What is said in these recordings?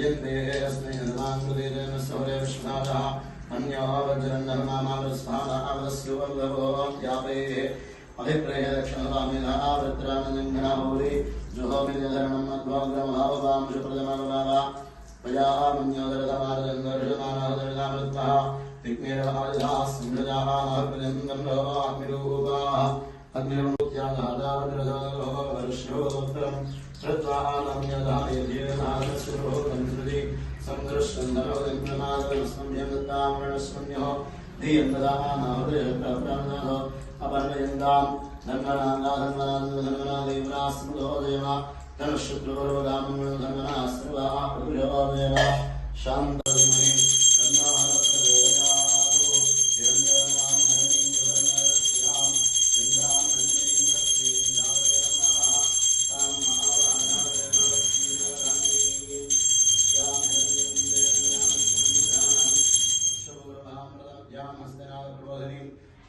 जन सौरे विश्वनाथः अन्यो वज्रन्नमामावस्मानावस्यो वल्लभो व्यापे अभिप्रेय दक्षिणवामिनावृत्रानन्दङ्गनामौलि जुहोमिर्यधरणं मध्वाग्रमभाववांशप्रदमनुभावा पयामन्योदरधमानन्दर्शमानहदर्शामृत्तः विघ्नेरवादिधाः संरजाः महत्पर्यन्तम्रोहाग्निरूपाः अग्निर्मुत्यागादावद्रजालोहवर्षोत्तरम् श्रुत्वानम्यदायधीरनाथस्वरोगन्धृति सङ्कृष्टन्दरोगन्त्रमादरस्मभ्यङ्गतामरणस्मन्यो धीयन्ददानाहृदयप्रप्राणाः अपर्णयन्तां धन्वनाङ्गाधन्वनाधन्वनादेवनास्मृतो देव। धनुशुक्रवर्वगामङ्गलधन्वना सर्वाः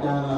Father